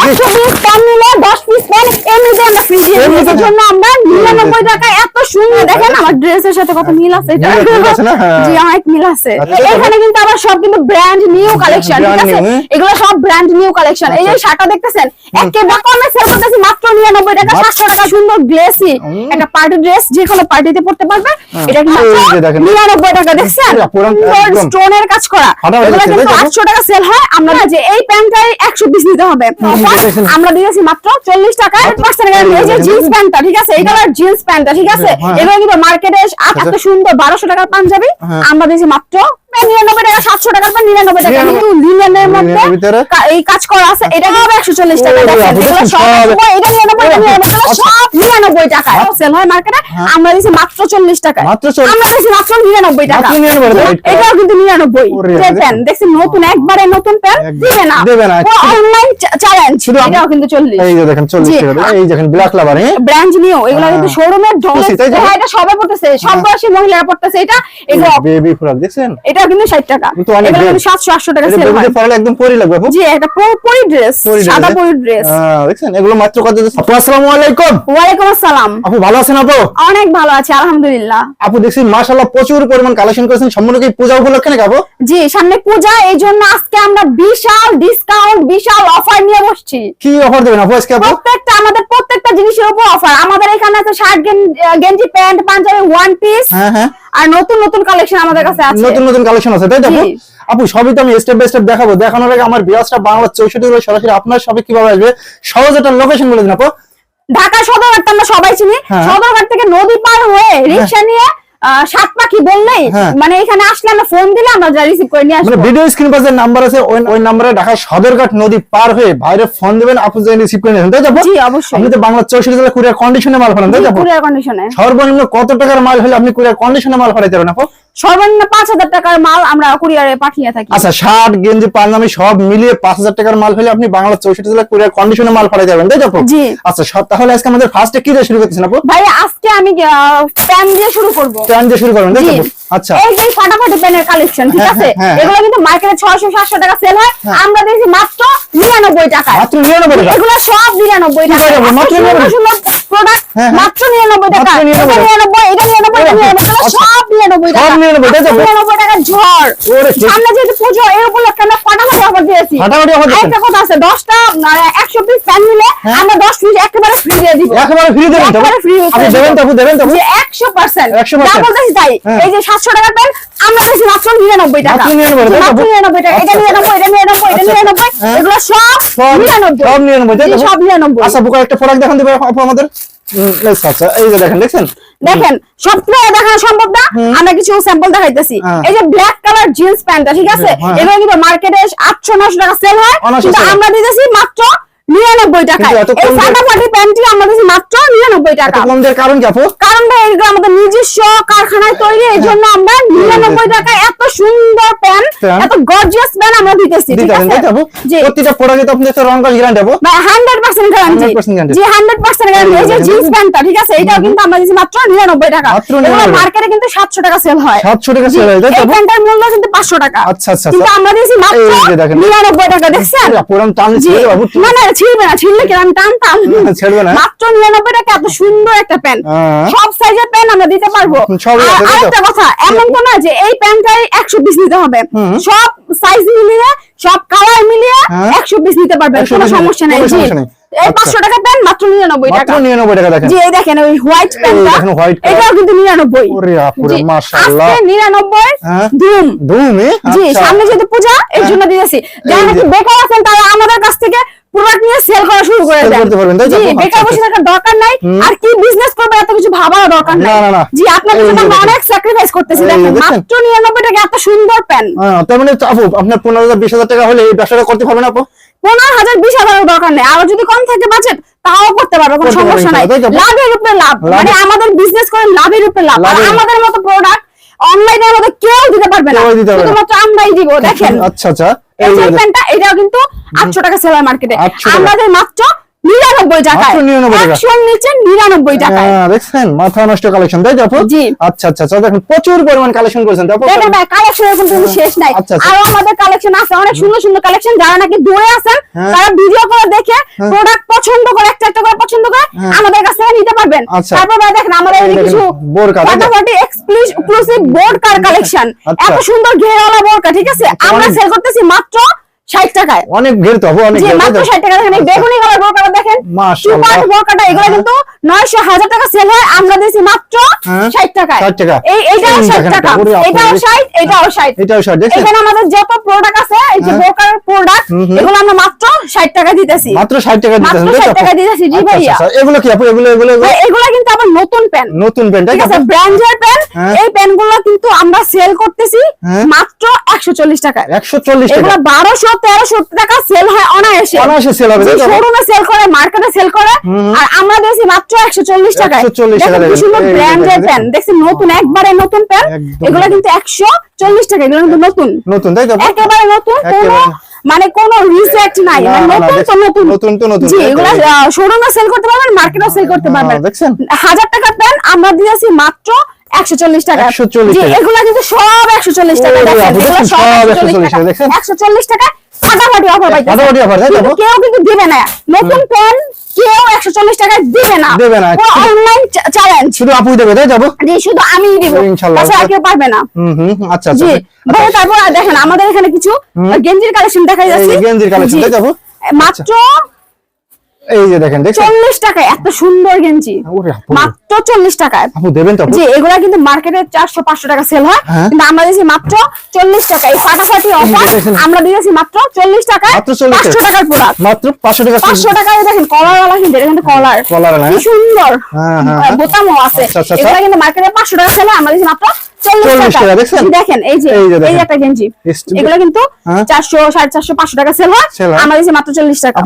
একশো piece pan নিলে দশ এমনিতে আমরা ফ্রি দিয়ে দিই জন্য আমরা নিরানব্বই টাকা এত সুন্দর দেখেন আমার ড্রেসের সাথে কত মিল আছে এটা। মিল- মিল আছে না? হ্যাঁ। জি অনেক মিল আছে। আচ্ছা, এখানে কিন্তু আবার সব কিন্তু ব্র্যান্ড নিউ কালেকশন ঠিক আছে? হ্যাঁ? এগুলো সব ব্র্যান্ড নিউ কালেকশন এই যে শার্টটা দেখতেছেন? একেবারে কমে সেল করতেছি মাত্র টাকা মাত্র- সাতশো টাকা সুন্দর গ্লেসি একটা পার্টি ড্রেস যে কোনো পার্টিতে পড়তে পারবে। এটা কিন্তু এই যে দেখেন। নিরানব্বই টাকা দেখছেন? পুরা- পুরা স্টোনের কাজ করা। এগুলো কিন্তু টাকা সেল হয়। আমরা যে এই প্যান্টটাই পিস নিতে হবে। আমরা দিয়েছি মাত্র চল্লিশ টাকায় পার্সেন্ট এই যে। জিন্স প্যান্টটা ঠিক আছে এই কালার জিন্স প্যান্টটা ঠিক আছে। এগুলো কিন্তু মার্কেটে এত সুন্দর বারোশো টাকার পাঞ্জাবি হ্যাঁ। আমরা দিয়েছি মাত্র নিরানব্বই টাকা সাতশো টাকার পর নিরানব্বই টাকা। কিন্তু লিনেনের মধ্যে লিনেনের ভিতরে? কা- এই কাজ করা আছে এটা হবে একশো চল্লিশ টাকা ওরে দেখেন বাবা, এগুলো দেখেন সব সব। একশো, এটা নিরানব্বই টাকা। সব নিরানব্বই টাকা। সেল হয় মার্কেটে আমরা দিয়েছি মাত্র চল্লিশ টাকা আমরা দিয়েছি মাত্র নিরানব্বই টাকা। মাত্র 99 টাকা। এটাও কিন্তু নিরানব্বই। দেখছি নতুন একবারে নতুন প্যান্ট একদম। দিবে না। অনলাইন চ্যালেঞ্জ এটাও কিন্তু চল্লিশ। এই যে দেখেন চল্লিশ টাকা এই দেখেন ব্ল্যাক লাভার হ্যাঁ? ব্র্যান্ড নিও এগুলো কিন্তু হ্যাঁ। শোরুমের? হ্যাঁ এটা সবাই পড়তেছে সব বয়সী মহিলারা পড়তেছে এটা এগুলো বেবি ফ্রক দেখছেন? কিন্তু টাকা। কিন্তু টাকা সেল হয়। বেবিতে একদম পরি লাগবে জি একটা পরি ড্রেস সাদা হ্যাঁ? পরি ড্রেস দেখছেন এগুলো মাত্র কত আপু আসসালামু আলাইকুম। ওয়ালাইকুম আসসালাম। আপু ভালো আছেন আপু? অনেক ভালো আছে আলহামদুলিল্লাহ। আপু দেখছি মাশাআল্লাহ প্রচুর পরিমাণ কালেকশন করেছেন। সম্পূর্ণ কি পূজা উপলক্ষে নাকি আপু? জি সামনে পূজা এই জন্য আজকে আমরা বিশাল ডিসকাউন্ট বিশাল অফার নিয়ে বসছি। কি অফার দেবেন আপু আজকে আপু? প্রত্যেকটা আমাদের প্রত্যেকটা জিনিসের উপর অফার আমাদের এখানে আছে শার্ট গেঞ্জি প্যান্ট পাঞ্জাবি ওয়ান পিস হ্যাঁ হ্যাঁ। আর নতুন নতুন কালেকশন আমাদের কাছে আছে। নতুন নতুন কালেকশন আছে তাই তো আপু? সবই তো আমি স্টেপ বাই স্টেপ দেখাবো। দেখানোর আগে আমার বিয়াসটা বাংলা চৌষট্টি সরাসরি আপনার সবে কীভাবে আসবে সহজ একটা লোকেশন বলে দিন আপু। ঢাকা সদরঘাট আমরা সবাই চিনি। হ্যাঁ। সদরঘাট থেকে নদী পার হয়ে রিক্সা নিয়ে সাত পাখি বললেই হ্যাঁ। মানে এখানে আসলে আমরা ফোন দিলে আমরা যা রিসিভ করে নিয়ে মানে আসব। ভিডিও স্ক্রিন পাশে নাম্বার আছে ওই ওই নাম্বারে ঢাকা সদরঘাট নদী পার হয়ে বাইরে ফোন দিবেন আপু যে রিসিভ করে নেবেন তাই তো আপু? জি অবশ্যই। আপনি তো বাংলা চৌষট্টি জেলা কুরিয়ার কন্ডিশনে মাল ফালান তাই আপু? কুরিয়ার কন্ডিশনে সর্বনিম্ন কত টাকার মাল হলে আপনি কুরিয়ার কন্ডিশনে মাল ফালাইতে পারেন আপু? সর্বনিম্ন পাঁচ হাজার টাকার মাল আমরা কুরিয়ারে পাঠিয়ে থাকি। আচ্ছা শার্ট গেঞ্জি পাঞ্জাবি সব মিলিয়ে পাঁচ হাজার টাকার মাল হলে আপনি বাংলা চৌষট্টি জেলা কুরিয়ার কন্ডিশনে মাল ফালাই যাবেন তাই তো জি। আচ্ছা সব তাহলে আজকে আমাদের ফার্স্টে কি দিয়ে শুরু করতেছেন আপু? ভাই আজকে আমি প্যান দিয়ে শুরু করব। প্যান দিয়ে শুরু করবেন তাই তো আচ্ছা। এই যে ফাটাফাটি প্যানের কালেকশন ঠিক হ্যাঁ, আছে? হ্যাঁ, হ্যাঁ। এগুলো কিন্তু মার্কেটে ছয়শো সাতশো টাকা সেল হয়। আমরা দিয়েছি মাত্র নিরানব্বই টাকা মাত্র নিরানব্বই টাকা? এগুলো সব নিরানব্বই টাকা মাত্র 99 সুন্দর প্রোডাক্ট। মাত্র নিরানব্বই টাকা। মাত্র 99 এটা নিরানব্বই এটা নিরানব্বই এটা নিরানব্বই টাকা, আচ্ছা। সব নিরানব্বই টাকা সব 99 তাই তো? মাত্র নিরানব্বই টাকা ঝড়। সামনে যেহেতু পুজো এই উপলক্ষে আমরা ফাটাফাটি অফার দিয়েছি? ফাটাফাটি offer দিচ্ছেন? একটা কথা আছে দশটা একশো পিস প্যান নিলে আমরা দশ পিস একেবারে ফ্রি দিয়ে দিব। একেবারে ফ্রি দেবেন তো আপু? একেবারে free আপনি দেবেন তো দেবেন তো একশো পার্সেন্ট যা বলতেছি তাই। হ্যাঁ। এই যে সাতশো প্যান্ট আমরা মাত্র নিরানব্বই টাকা। মাত্র 99 তাই তো? মাত্র নিরানব্বই টাকা। এটা আচ্ছা, নিরানব্বই এটা নিরানব্বই এটা আচ্ছা, নিরানব্বই। হ্যাঁ। এগুলো সব নিরানব্বই। সব? সব আচ্ছা বুকা একটা প্রোডাক্ট দেখান দিবে আমাদের। আচ্ছা আচ্ছা এই যে দেখেন দেখছেন? দেখেন সবগুলো দেখানো সম্ভব না আমরা কিছু স্যাম্পল দেখাইতেছি। হ্যাঁ। এই যে ব্ল্যাক কালার জিন্স প্যান্টটা ঠিক আছে? হ্যাঁ। এগুলো কিন্তু মার্কেটে আটশো নশো টাকা সেল হয় কিন্তু আমরা দিতেছি মাত্র নিরানব্বই টাকায়। কিন্তু এত এই ফাটাফাটি প্যান্টটি আমরা দিচ্ছি মাত্র নিরানব্বই টাকা। কম কারণ কি আপু? কারণ ভাই এগুলো আমাদের নিজস্ব কারখানায় তৈরি এই জন্য আমরা নিরানব্বই টাকা এত সুন্দর প্যান এত গর্জিয়াস প্যান আমরা দিতেছি ঠিক আছে? জি। প্রতিটা প্রোডাক্টে আপনি একটা রং কাজ গ্যারান্টি গ্যারান্টি 100% guarantee। জি হান্ড্রেড পার্সেন্ট গ্যারান্টি এই যে জিন্স প্যান্টটা ঠিক আছে? এটাও কিন্তু আমরা দিচ্ছি মাত্র নিরানব্বই টাকা। মার্কেটে কিন্তু সাতশো টাকা সেল হয়। 700 টাকা sell হয়, তাই তো? প্যান্টের মূল্য কিন্তু পাঁচশো টাকা। আচ্ছা, আচ্ছা, কিন্তু আচ্ছা। আমরা দিয়েছি মাত্র এই যে দেখেন। নিরানব্বই টাকা দেখছেন? পুরান টান বাবু না না ছিড়বে না ছিড়লে কিরম টানতাম ছেড়বে না? মাত্র নিরানব্বই টাকা এত সুন্দর একটা প্যান্ট। হ্যাঁ। সব সাইজের প্যান্ট আমরা দিতে পারব? আরেকটা কথা এমন তো না যে এই প্যান্টটাই একশো পিস নিতে হবে। সব সাইজ মিলিয়ে সব কালার মিলিয়ে হ্যাঁ। একশো পিস নিতে পারবেন কোনো সমস্যা নেই। জি। এই আচ্ছা। পাঁচশো টাকা প্যান্ট মাত্র নিরানব্বই টাকা। নিরানব্বই টাকা দেখেন। জি এই দেখেন ওই হোয়াইট প্যান্টটা। এটাও কিন্তু নিরানব্বই। নিরানব্বই হ্যাঁ। ধুম। জি আচ্ছা। সামনে যেহেতু পূজা এর জন্য দিয়েছি। যারা নাকি বেকার আছেন তারা আমাদের কাছ থেকে প্রোডাক্ট নিয়ে সেল করা শুরু করে দেন? জি আচ্ছা, বেকার বসে আচ্ছা। থাকার দরকার নাই আর কি বিজনেস করবে এত কিছু ভাবার দরকার নাই। জি আপনাদের এই জন্য আমরা অনেক স্যাক্রিফাইস করতেছি দেখেন। মাত্র নিরানব্বই টাকা এত সুন্দর প্যান হ্যাঁ, তার মানে আপু আপনার পনেরো হাজার বিশ হাজার টাকা হলে এই ব্যবসাটা করতে পারবেন আপু পনেরো হাজার বিশ হাজারের দরকার নেই আর যদি কম থাকে বাজেট তাও করতে পারবে কোনো সমস্যা নাই? লাভের উপরে লাভ। মানে আমাদের বিজনেস করে লাভের উপরে লাভ আর আমাদের মতো প্রোডাক্ট অনলাইনের আমাদের কেউ দিতে পারবে না। শুধুমাত্র আমরাই দিব দেখেন। আচ্ছা আচ্ছা। এই প্যান্টটা এটাও কিন্তু আটশো টাকা সেলার মার্কেটে 800 আমাদের মাত্র নিরানব্বই টাকায় মাত্র 99 টাকা। একশোর নিচে নিরানব্বই টাকায় হ্যাঁ, দেখছেন মাথা নষ্ট কালেকশন তাই তো আচ্ছা আচ্ছা আচ্ছা প্রচুর পরিমাণ কালেকশন করেছেন তো আপু দেখেন ভাই কালেকশন এরকম কোনো শেষ নাই। আমাদের কালেকশন আছে অনেক সুন্দর সুন্দর কালেকশন যারা নাকি দূরে আছেন হ্যাঁ। তারা ভিডিও করে দেখে প্রোডাক্ট পছন্দ করে একটা একটা করে পছন্দ করে হ্যাঁ। আমাদের কাছ থেকে নিতে পারবেন। তারপর ভাই দেখেন আমাদের কিছু? ফাটাফাটি এক্সক্লুসিভ বোর্ড কার কালেকশন। এত সুন্দর ঘেরওয়ালা বোরকা ঠিক আছে আমরা সেল করতেছি মাত্র 60 টাকায় অনেক ঘের তো অনেক মাত্র 60 টাকা দেখেন বেগুনি কালার বোরকাটা দেখেন মাশাআল্লাহ। বোরকাটা এগুলো কিন্তু 900 হাজার টাকা সেল হয় আমরা দিয়েছি মাত্র হ্যাঁ, 60 টাকায় 60 টাকা। এই এইটাও এই 60 টাকা এটাও 60 এটাও 60 এটাও শর্ট দেখছেন এখানে আমাদের যত প্রোডাক্ট আছে এই যে হ্যাঁ। বোরকার প্রোডাক্ট হুম। এগুলো আমরা মাত্র 60 টাকা দিতেছি মাত্র 60 টাকা মাত্র তাই তো 60 টাকা দিতেছি, জি আচ্ছা, ভাইয়া। আচ্ছা, এগুলো কি আপু এগুলো এগুলো এগুলো? কিন্তু আবার নতুন প্যান নতুন তাই ঠিক আছে? ব্র্যান্ডের প্যান হ্যাঁ। এই প্যানগুলো কিন্তু আমরা সেল করতেছি হ্যাঁ। মাত্র 140 টাকা 140 টাকা এগুলো 1200 1300 টাকা সেল হয় অনায়াসে। অনায়াসে sell হবে, শোরুমে সেল করে মার্কেটে সেল করে আর আমরা দিয়েছি মাত্র 140 টাকায়। 140 টাকা দেখেন কি দেখেন, সুন্দর ব্র্যান্ডের প্যান দেখছেন নতুন একবারে নতুন প্যান এগুলো কিন্তু 140 টাকা এগুলো কিন্তু নতুন। নতুন তাই তো? একেবারে নতুন কোনো মানে কোনো রিসেট নাই। নতুন তো নতুন। নতুন তো নতুন, জি তাই শোরুমে সেল করতে পারবেন মার্কেটেও সেল করতে পারবেন। দেখছেন? টাকার প্যান আমরা দিয়েছি মাত্র একশো চল্লিশ টাকা। 140 জি টাকা। এগুলো কিন্তু সব একশো চল্লিশ টাকা দেখেন বাবা, সব সব 140 140 টাকা? একশো চল্লিশ টাকা ফাটাফাটি অফার পাইতেছে। ফাটাফাটি অফার তাই তো? কেউ কিন্তু দিবে না। নতুন কেউ একশো চল্লিশ টাকায় দিবে না। দিবে না। অনলাইন চ্যালেঞ্জ শুধু আপুই দেবে তাই যাব জি শুধু আমিই দেব। ইনশাআল্লাহ আচ্ছা কেউ পারবে না। হুম হুম আচ্ছা আচ্ছা। জি ভাই তারপর আর দেখেন আমাদের এখানে কিছু গেঞ্জির কালেকশন দেখাই যাচ্ছে। গেঞ্জির কালেকশন তাই যাব? মাত্র এই যে দেখেন দেখছেন? চল্লিশ টাকায় এত সুন্দর গেঞ্জি। মাত্র চল্লিশ টাকায়। আপু দেবেন তো যে এগুলা কিন্তু মার্কেটে চারশো পাঁচশো টাকা সেল হয়। হ্যাঁ। কিন্তু আমরা দিয়েছি মাত্র চল্লিশ টাকায়। ফাটাফাটি অফার আমরা দিয়েছি মাত্র চল্লিশ টাকায় মাত্র 40 পাঁচশো টাকা। টাকার প্রোডাক্ট মাত্র 500 টাকা পাঁচশো টাকায় দেখেন কলার ওয়ালা কিন্তু এটা কিন্তু কলার কলার না, কি? সুন্দর। হ্যাঁ, হ্যাঁ, হ্যাঁ। বোতামও আছে। আচ্ছা, আচ্ছা, এগুলা আচ্ছা। কিন্তু মার্কেটে পাঁচশো টাকা সেল হয় আমরা দিয়েছি মাত্র চল্লিশ টাকা। টাকা, দেখছেন? দেখেন এই যে এই যে এই দেখেন। যে একটা গেঞ্জি এগুলো কিন্তু। চারশো সাড়ে চারশো পাঁচশো টাকা সেল হয়। Sell। মাত্র চল্লিশ টাকা।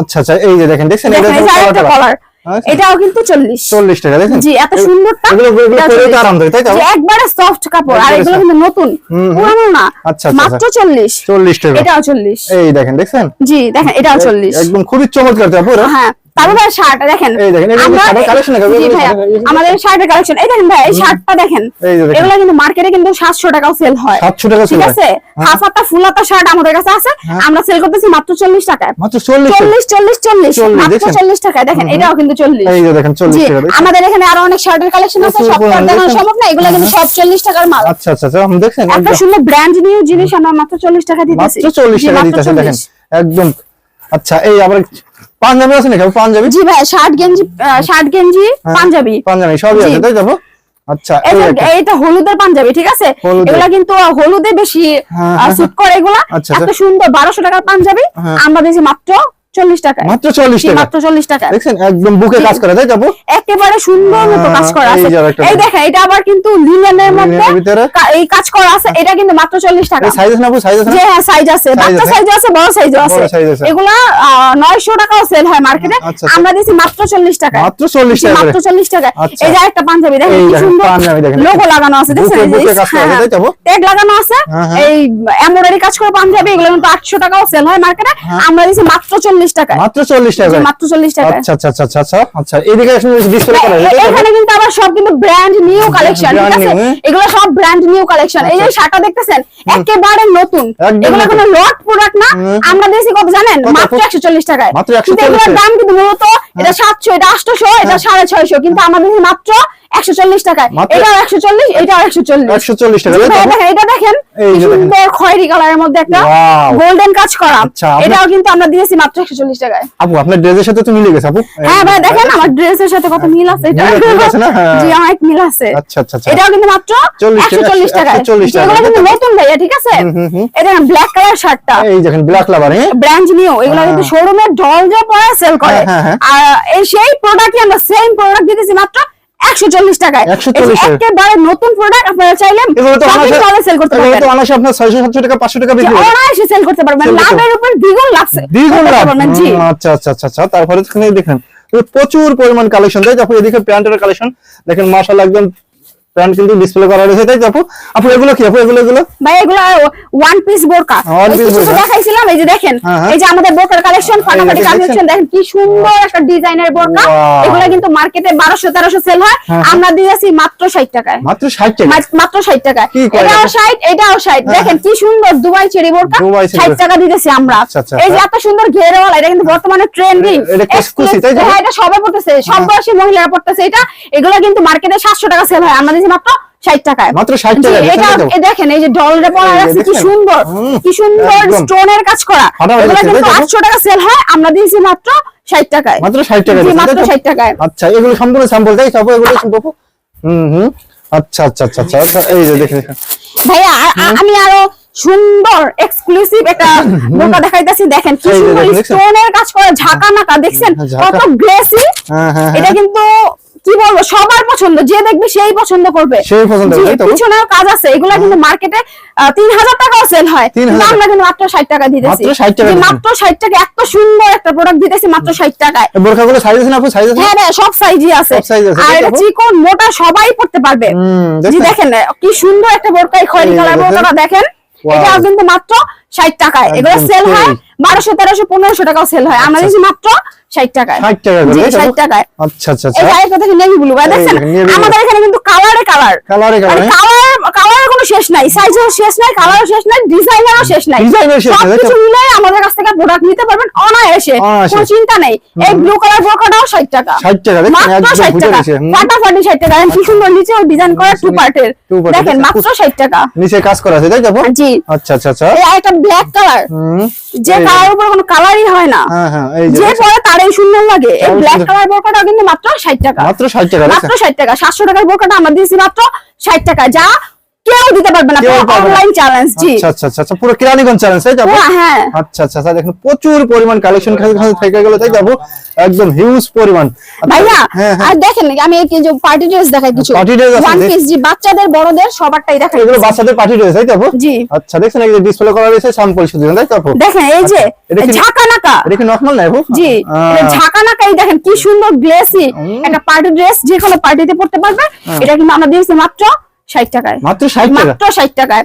আচ্ছা আচ্ছা এই যে দেখেন দেখছেন? দেখেন এই যে আরেকটা কলার আচ্ছা। এটাও কিন্তু চল্লিশ। 40 টাকা দেখেন জি এত সুন্দরটা। এগুলো এগুলো পরে তো আরামদায়ক তাই তো? একবারে সফট কাপড়। আর এগুলো কিন্তু নতুন। পুরানো না। আচ্ছা, আচ্ছা, মাত্র চল্লিশ। 40 টাকা। এটাও চল্লিশ। এই দেখেন দেখছেন? জি দেখেন এটাও চল্লিশ। একদম খুবই চমৎকার তো আপু হ্যাঁ। তারপরে শার্ট দেখেন। দেখেন, আমাদের শার্টের কালেকশন এই দেখেন ভাই এই শার্টটা দেখেন। এই যে দেখেন। এগুলো কিন্তু মার্কেটে কিন্তু সাতশো টাকাও সেল হয়। 700 টাকা ঠিক আছে? হাফ হাতা ফুল হাতা শার্ট আমাদের কাছে আছে। আমরা সেল করতেছি মাত্র চল্লিশ টাকায়। মাত্র চল্লিশ চল্লিশ চল্লিশ মাত্র চল্লিশ টাকায়। দেখেন এটাও কিন্তু চল্লিশ। দেখেন 40 জি টাকা দেখছেন? আমাদের এখানে আরও অনেক শার্টের কালেকশন আছে। সব দেখানো সম্ভব না। এগুলো কিন্তু সব চল্লিশ টাকার মাল। আচ্ছা আচ্ছা আচ্ছা আমি দেখছেন? সুন্দর ব্র্যান্ড নিউ জিনিস আমরা মাত্র চল্লিশ টাকা দিতেছি। মাত্র 40 জি, টাকা দেখেন। একদম। আচ্ছা এই আবার পাঞ্জাবি আছে নাকি? পাঞ্জাবি? জি ভাই শার্ট গেঞ্জি আহ, শার্ট গেঞ্জি হ্যাঁ, পাঞ্জাবি। পাঞ্জাবি সবই। আছে তাই যাব আচ্ছা এটা- হলুদের পাঞ্জাবি ঠিক আছে? এগুলা কিন্তু হলুদে বেশি হ্যাঁ, হ্যাঁ, করে এগুলা। আচ্ছা, এত আচ্ছা। সুন্দর বারোশো টাকার পাঞ্জাবি। হ্যাঁ। আমরা দিয়েছি মাত্র চল্লিশ মাত্র 40 টাকা মাত্র চল্লিশ টাকায়। দেখছেন একদম বুকে কাজ করে তাই যাব একেবারে সুন্দর মতো কাজ করা আছে। এই দেখেন। দেখেন এটা আবার কিন্তু লিনেনের মধ্যে লিনেনের ভিতরে? কা- এই কাজ করা আছে। এটা কিন্তু মাত্র চল্লিশ টাকা। এই সাইজ না সাইজ আছে যে হ্যাঁ সাইজ আছে। বাচ্চা সাইজ আছে বড় সাইজ আছে। বড় size আছে। এগুলা নয়শো টাকাও সেল হয় মার্কেটে আচ্ছা, আচ্ছা। আমরা দিয়েছি মাত্র চল্লিশ টাকা মাত্র 40 টাকা মাত্র চল্লিশ টাকা আচ্ছা। এই যে একটা পাঞ্জাবি দেখেন কি সুন্দর। লোগো লাগানো আছে। দেখছেন? বুকে কাজ? ট্যাগ লাগানো আছে। হ্যাঁ, হ্যাঁ। এই এমব্রয়ডারি কাজ করে পাঞ্জাবি এগুলো কিন্তু আটশো টাকাও সেল হয় মার্কেটে আমরা দিয়েছি মাত্র চল্লিশ টাকা মাত্র 40 টাকা মাত্র চল্লিশ টাকা আচ্ছা আচ্ছা আচ্ছা আচ্ছা আচ্ছা আচ্ছা। এদিকে আসলে ডিসপ্লে করা আছে, তাই তো? এখানে কিন্তু আবার সব কিন্তু ব্র্যান্ড নিউ কালেকশন ঠিক আছে? হ্যাঁ? এগুলো সব ব্র্যান্ড নিউ কালেকশন এই যে শার্টটা দেখতেছেন? একেবারে নতুন। এগুলো নতুন। কোনো লট প্রোডাক্ট না। আমরা দিয়েছি কত জানেন? মাত্র একশো চল্লিশ টাকায়। মাত্র 140 কিন্তু এগুলোর দাম কিন্তু মূলত এটা সাতশো এটা আটশো এটা সাড়ে ছয়শো। কিন্তু আমাদের মাত্র একশো চল্লিশ টাকায়। এটাও একশো চল্লিশ এটাও একশো চল্লিশ। 140 টাকা। এটা দেখেন। সুন্দর খয়েরি কালারের মধ্যে একটা গোল্ডেন কাজ করা। আচ্ছা, এটাও কিন্তু আমরা দিয়েছি মাত্র একশো চল্লিশ টাকায়। আপু আপনার ড্রেসের সাথে তো মিলে গেছে আপু। হ্যাঁ ভাই দেখেন আমার ড্রেসের সাথে কত মিল আছে। এটা? হ্যাঁ। জি অনেক মিল আছে। আচ্ছা আচ্ছা আচ্ছা। এটাও কিন্তু মাত্র একশো চল্লিশ টাকা 140 টাকা, এগুলো কিন্তু নতুন ভাইয়া ঠিক আছে? এটা ব্ল্যাক কালার শার্টটা এই দেখেন ব্ল্যাক লাভার ব্র্যান্ড নিউ এগুলো কিন্তু শোরুমে ডল যে পরে সেল করে। হ্যাঁ, হ্যাঁ। আর এই সেই প্রোডাক্টই আমরা সেম প্রোডাক্ট দিতেছি মাত্র একশো চল্লিশ টাকায়। 140 এই একেবারে নতুন প্রোডাক্ট আপনারা চাইলে সেল করতে পারবেন তো অনায়াসে আপনার 600 700 টাকা 500 টাকা বিক্রি অনায়াসে সেল করতে পারবেন। লাভের উপর দ্বিগুণ লাগছে দ্বিগুণ লাভ। আচ্ছা আচ্ছা আচ্ছা আচ্ছা। তারপরে এখানে দেখেন প্রচুর পরিমাণ কালেকশন তাই তো এদিকে প্যান্টের কালেকশন দেখেন মাশাআল্লাহ একদম প্যান্ট কিন্তু ডিসপ্লে করা রয়েছে তাই আপু? আপু এগুলো কি? আপু এগুলো এগুলো? ভাই এগুলো ওয়ান পিস বোরকা। ওই piece কিছু বোরকা। দেখাইছিলাম এই যে দেখেন হ্যাঁ, হ্যাঁ। এই যে আমাদের বোরকার কালেকশন ফাটাফাটি কালেকশন দেখেন। কি সুন্দর একটা ডিজাইনের বোরকা। এগুলো কিন্তু মার্কেটে বারোশো তেরোশো সেল হয়। হ্যাঁ, হ্যাঁ। আমরা দিয়েছি মাত্র ষাট টাকায়। মাত্র ষাট টাকা মাত্র ষাট টাকা কি করে এটাও এটা? ষাট এটাও ষাট। হ্যাঁ, দেখেন কি সুন্দর দুবাই চেরি বোরকা। দুবাই চেরি ষাট বোরকা। টাকা দিতেছি আমরা। আচ্ছা, আচ্ছা, এই যে হ্যাঁ। এত সুন্দর ঘেরওয়ালা এটা কিন্তু বর্তমানে ট্রেন্ডিং এটা exclusive, তাই? হ্যাঁ এটা সবাই পড়তেছে। সব বয়সী মহিলারা পড়তেছে এটা। এগুলো কিন্তু মার্কেটে সাতশো টাকা সেল হয়। আমরা দিয়েছি মাত্র ষাট টাকায় মাত্র 60 জি, টাকা, দেখেন এটা দেখেন এই যে ডলরে যে আছে কি সুন্দর কি সুন্দর স্টোনের কাজ করা। এগুলো কিন্তু আটশো টাকা সেল হয় আমরা দিয়েছি মাত্র ষাট টাকায়। মাত্র ষাট টাকা মাত্র ষাট টাকায়। আচ্ছা এগুলো সম্পূর্ণ স্যাম্পল তাই আপু এগুলো সম্পূর্ণ হুম হুম। আচ্ছা আচ্ছা আচ্ছা আচ্ছা আচ্ছা, এই যে দেখেন। ভাইয়া আমি আরও সুন্দর এক্সক্লুসিভ একটা বোরকা দেখাইতেছি দেখেন কি সুন্দর স্টোনের কাজ করা ঝাঁকা নাকা দেখছেন? হ্যাঁ, কত গ্লেসি হ্যাঁ হ্যাঁ এটা হ্যাঁ কিন্তু কি বলব সবার পছন্দ যে দেখবে সেই পছন্দ করবে। সেই পছন্দ? পিছনেও কাজ আছে এগুলা কিন্তু মার্কেটে তিন হাজার টাকাও সেল হয়। আমরা কিন্তু মাত্র ষাট টাকা দিতেছি। মাত্র 60 টাকা জি, দিচ্ছেন। মাত্র ষাট টাকা এত সুন্দর একটা প্রোডাক্ট দিতেছি মাত্র ষাট টাকায়। বোরখাগুলো সাইজ আছে না আপু সাইজ আছে? হ্যাঁ হ্যাঁ সব সাইজই আছে। আর এটা চিকন মোটা সবাই পড়তে পারবে। জি দেখেন কি সুন্দর একটা বোরকা খয়েরি কালার দেখেন। দেখেন. এটাও কিন্তু মাত্র ষাট টাকায়। এগুলো সেল হয়। বারোশো তেরোশো পনেরোশো টাকাও সেল হয়। আমরা দিচ্ছি মাত্র ষাট টাকায়। ষাট টাকা করে জি, তাই তো? 60 টাকায়। আচ্ছা আচ্ছা এই আচ্ছা যে নেভি ব্লু ভাই দেখছেন? দেখেন, navy blue। আমাদের এখানে কিন্তু কালারে কালার। কালারে কালারে কালার কালারের কোনো শেষ নাই সাইজের শেষ নাই কালারও শেষ নাই ডিজাইনেরও শেষ নাই। Design-এর শেষ নাই, তাই তো? সবকিছু মিলে আমাদের কাছ থেকে প্রোডাক্ট নিতে পারবেন অনায়াসে। কোনো চিন্তা নেই। এই ব্লু কালার বোরকাটাও ষাট টাকা। 60 টাকা, মাত্র ষাট টাকা। ফাটাফাটি ষাট টাকা। কি সুন্দর ডিজাইন করা টু পার্টের দেখেন মাত্র ষাট টাকা। নিচে কাজ করা আছে তাই তো জি। আচ্ছা আচ্ছা আচ্ছা। এই একটা ব্ল্যাক কালার যে উপর কোনো কালারই হয় না। হ্যাঁ হ্যাঁ যে পরে তারাই সুন্দর লাগে এই ব্ল্যাক কালার বোরকাটাও কিন্তু মাত্র ষাট টাকা। মাত্র ষাট টাকা মাত্র ষাট টাকা। সাতশো টাকার বোরকাটা আমরা দিয়েছি মাত্র ষাট টাকা। যা কেউ দিতে পারবে না অনলাইন চ্যালেঞ্জ জি। আচ্ছা আচ্ছা আচ্ছা আচ্ছা পুরো কিরানীগঞ্জ চ্যালেঞ্জ তাই তো হ্যাঁ, হ্যাঁ। আচ্ছা আচ্ছা আচ্ছা দেখেন প্রচুর পরিমাণ কালেকশন থেকে গেল তাই তো একদম হিউজ পরিমাণ। আচ্ছা, ভাইয়া হ্যাঁ হ্যাঁ। আর দেখেন আমি এই যে পার্টি ড্রেস দেখাই কিছু। Party dress আছে, ওয়ান পিস জি বাচ্চাদের বড়দের সবারটাই দেখাই এগুলো বাচ্চাদের পার্টি রয়েছে তাই তো জি। আচ্ছা দেখছেন এই যে ডিসপ্লে করা রয়েছে স্যাম্পল শুধু তাই তো দেখেন এই যে আচ্ছা, ঝাঁকা নাকা। এটা কি নরমাল না জি এটা ঝাঁকা নাকাই দেখেন কি সুন্দর গ্লেসি একটা পার্টি ড্রেস যে কোনো পার্টিতে পড়তে পারবে। এটা কিন্তু আমরা দিয়েছি মাত্র ষাট টাকায়। মাত্র 60 টাকা? মাত্র ষাট টাকায়?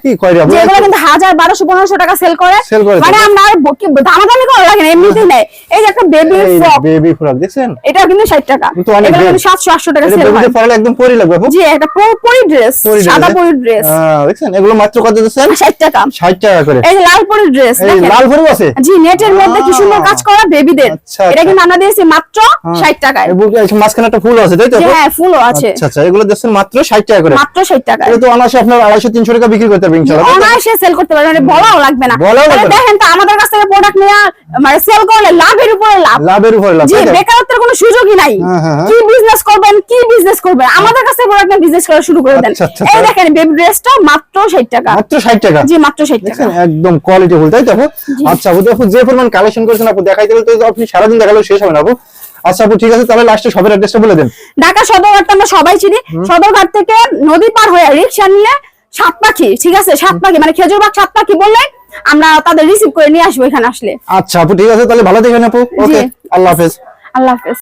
যেগুলো কিন্তু হাজার বারোশো পনেরোশো টাকা সেল করে। মানে আমরা আর ব- কি দামাদামি করা লাগে না এমনিতেই নেয়। এই যে একটা বেবি ফ্রক বেবি ফ্রক দেখছেন? এটা কিন্তু ষাট টাকা। কিন্তু কিন্তু সাতশো আটশো টাকা সেল হয়। বেবিতে একদম পরি লাগবে। জি একটা পরি ড্রেস সাদা হ্যাঁ? পরি ড্রেস দেখছেন? এগুলো মাত্র কত দিচ্ছেন? ষাট টাকা। 60 টাকা করে। এই লাল পরি ড্রেস লাল আছে? জি নেটের মধ্যে কি সুন্দর কাজ করা বেবিদের আচ্ছা, এটা আচ্ছা। কিন্তু আমরা দিয়েছি মাত্র ষাট টাকায়। মাঝখানে একটা ফুল আছে তাই তো? হ্যাঁ ফুলও আছে। আচ্ছা এগুলো দিচ্ছেন মাত্র 60 টাকা করে। মাত্র ষাট টাকায় এটা তো অনায়াসে আপনার 250 300 টাকা বিক্রি করতে পারবেন ইনশাআল্লাহ তাই সেল করতে পারবে মানে বলাও লাগবে না। বলাও লাগবে তাহলে না। দেখেন তো আমাদের কাছ থেকে প্রোডাক্ট নেওয়া মানে সেল করলে লাভের উপরে লাভ। লাভের উপরে লাভ জি বেকারত্বের কোনো সুযোগই নাই। হ্যাঁ, হ্যাঁ, হ্যাঁ। কি বিজনেস করবেন কি বিজনেস করবেন? আমাদের কাছে প্রোডাক্ট নিয়ে বিজনেস করা শুরু করে দেন। আচ্ছা, আচ্ছা, এই আচ্ছা। দেখেন বেবি ড্রেসটা মাত্র 60 টাকা। মাত্র 60 টাকা? জি মাত্র 60 টাকা। একদম কোয়ালিটি ফুল তাই তো আচ্ছা আপু দেখো যে পরিমাণ কালেকশন করেছেন আপু গেলে তো আপনি সারাদিন দেখালেও শেষ হবে না আপু। আচ্ছা আপু ঠিক আছে তাহলে লাস্টে সবের অ্যাড্রেসটা বলে দেন। ঢাকা সদরঘাট আমরা সবাই চিনি। সদরঘাট থেকে নদী পার হয়ে রিক্সা নিয়ে সাত পাখি ঠিক আছে? সাত পাখি মানে খেজুরবাগ সাত পাখি বললে আমরা তাদের রিসিভ করে নিয়ে আসব এখানে আসলে। আচ্ছা আপু ঠিক আছে তাহলে ভালো দেখেন আপু। ওকে আল্লাহ হাফেজ। আল্লাহ হাফেজ।